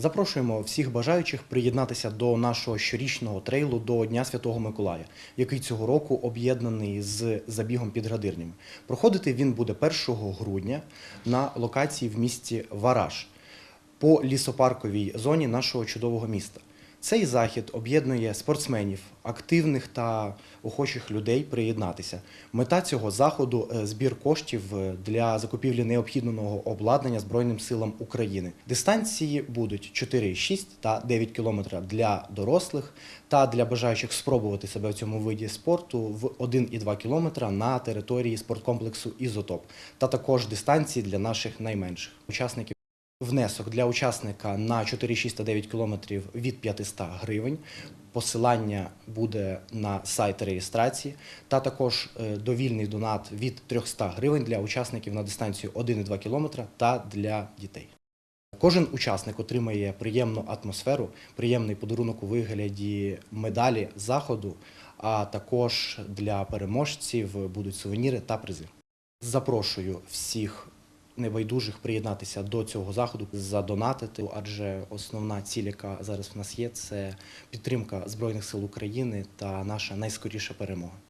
Запрошуємо всіх бажаючих приєднатися до нашого щорічного трейлу до Дня Святого Миколая, який цього року об'єднаний з забігом під Градирнями. Проходити він буде 1 грудня на локації в місті Вараж по лісопарковій зоні нашого чудового міста. Цей захід об'єднує спортсменів, активних та охочих людей приєднатися. Мета цього заходу е, збір коштів е, для закупівлі необхідного обладнання Збройним силам України. Дистанції будуть 4,6 та 9 кілометра для дорослих та для бажаючих спробувати себе в цьому виді спорту в 1,2 кілометра на території спорткомплексу Ізотоп, та також дистанції для наших найменших учасників. Внесок для учасника на 4,6 та 9 кілометрів від 500 гривень. Посилання буде на сайт реєстрації, та також е, довільний донат від 300 гривень для учасників на дистанцію 1,2 кілометра та для дітей. Кожен учасник отримає приємну атмосферу, приємний подарунок у вигляді медалі заходу, а також для переможців будуть сувеніри та призи. Запрошую всіх небайдужих приєднатися до цього заходу, задонатити, адже основна ціль, яка зараз в нас є, це підтримка Збройних сил України та наша найскоріша перемога.